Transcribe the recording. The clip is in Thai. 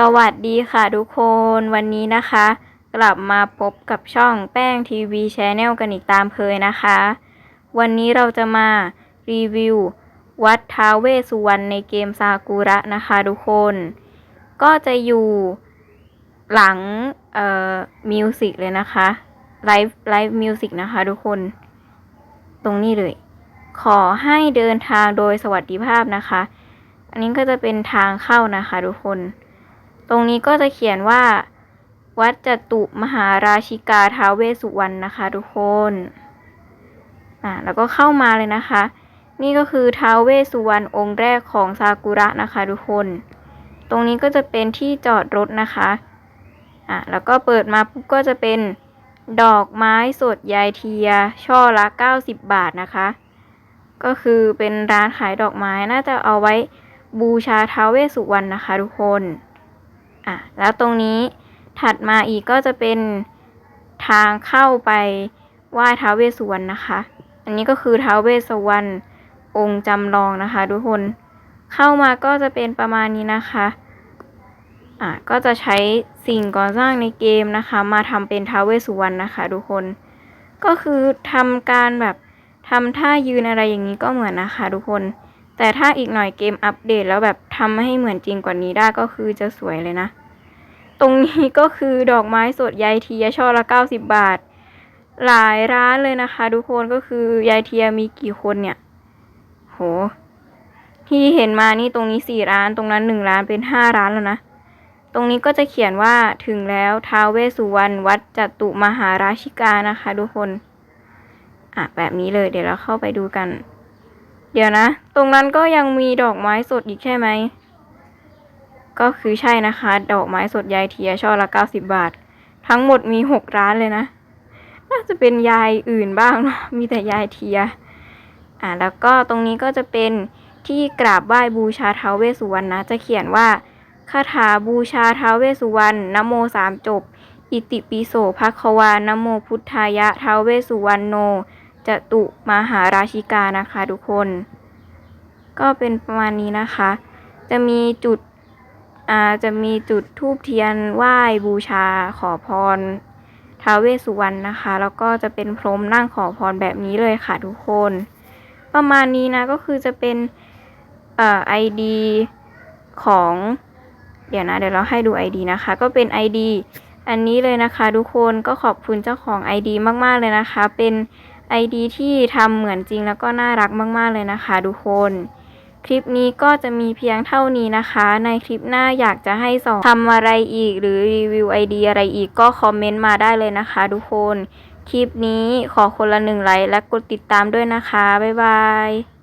สวัสดีค่ะทุกคนวันนี้นะคะ กลับมาพบกับช่องแป้งทีวีชแนลกันอีกตามเคยนะคะ วันนี้เราจะมารีวิว วัดท้าเวสุวรรณในเกมซากุระนะคะทุกคน ก็จะอยู่หลังเอ่อมิวสิกเลยนะคะไลฟ์ไลฟ์มิวสิกนะคะทุกคน ตรงนี้เลย ขอให้เดินทางโดยสวัสดิภาพนะคะ อันนี้ก็จะเป็นทางเข้านะคะทุกคน ตรงนี้ก็จะเขียนว่า วัดจตุมหาราชิกาท้าวเวสุวรรณนะคะ ทุกคนอ่าแล้วก็เข้ามาเลยนะคะ นี่ก็คือท้าวเวสสุวรรณองค์แรกของซากุระนะคะทุกคน ตรงนี้ก็จะเป็นที่จอดรถนะคะอะแล้วก็เปิดมาปุ๊บก็จะเป็นดอกไม้สดยายเทีย ช่อละ 90 บาทนะคะ ก็คือเป็นร้านขายดอกไม้น่าจะเอาไว้บูชาท้าวเวสสุวรรณนะคะทุกคน อะแล้วตรงนี้ถัดมาอีกก็จะเป็นทางเข้าไปไหว้ท้าวเวสสุวรรณนะคะ อันนี้ก็คือท้าวเวสสุวรรณองค์จำลองนะคะทุกคนเข้ามาก็จะเป็นประมาณนี้นะคะอะก็จะใช้สิ่งก่อสร้างในเกมนะคะ มาทำเป็นท้าวเวสสุวรรณนะคะทุกคน ก็คือทำการแบบทำท่ายืนอะไรอย่างนี้ก็เหมือนนะคะทุกคน แต่ถ้าอีกหน่อยเกมอัปเดตแล้วแบบทำให้เหมือนจริงกว่านี้ได้ก็คือจะสวยเลยนะ ตรงนี้ก็คือดอกไม้สดยายเทียช่อละ 90 บาท หลายร้านเลยนะคะ ทุกคนก็คือยายเทียมีกี่คนเนี่ย โห ที่เห็นมานี่ตรงนี้สี่ร้านตรงนั้นหนึ่งร้านเป็นห้าร้านแล้วนะ ตรงนี้ก็จะเขียนว่าถึงแล้วท้าวเวสสุวรรณวัดจตุมหาราชิกานะคะ ทุกคน อะแบบนี้เลยเดี๋ยวเราเข้าไปดูกัน เดี๋ยวนะ ตรงนั้นก็ยังมีดอกไม้สดอีกใช่ไหม ก็คือใช่นะคะ ดอกไม้สดยายเทียช่อละเก้าสิบบาท ทั้งหมดมีหกร้านเลยนะ น่าจะเป็นยายอื่นบ้างเนาะ มีแต่ยายเทีย อ่า แล้วก็ตรงนี้ก็จะเป็นที่กราบไหว้บูชาเท้าเวสุวรรณนะ จะเขียนว่าคาถาบูชาเท้าเวสุวรรณนโมสามจบ อิติปิโสภควานโมพุทธายะท้าเวสสุวรรณโนจตุมหาราชิกานะคะทุกคน ก็เป็นประมาณนี้นะคะ จะมีจุดอาจะมีจุดทูบเทียนไหว้บูชาขอพรท้าเวสุวรรณนะคะ แล้วก็จะเป็นพรมนั่งขอพรแบบนี้เลยค่ะทุกคน ประมาณนี้นะก็คือจะเป็นเอ่อ ID ของ เดี๋ยวนะ เดี๋ยวเราให้ดู ID นะคะ ก็เป็น ID อันนี้เลยนะคะ ทุกคนก็ขอบคุณเจ้าของ ID มากๆเลยนะคะ เป็น ID ที่ทำเหมือนจริงแล้วก็น่ารักมาก ๆเลยนะคะ ทุกคน คลิปนี้ก็จะมีเพียงเท่านี้นะคะ ในคลิปหน้าอยากจะให้สอนทำอะไรอีก หรือรีวิวไอเดียอะไรอีกก็คอมเมนต์มาได้เลยนะคะทุกคน คลิปนี้ขอคนละหนึ่งไลค์และกดติดตามด้วยนะคะ บ๊ายบาย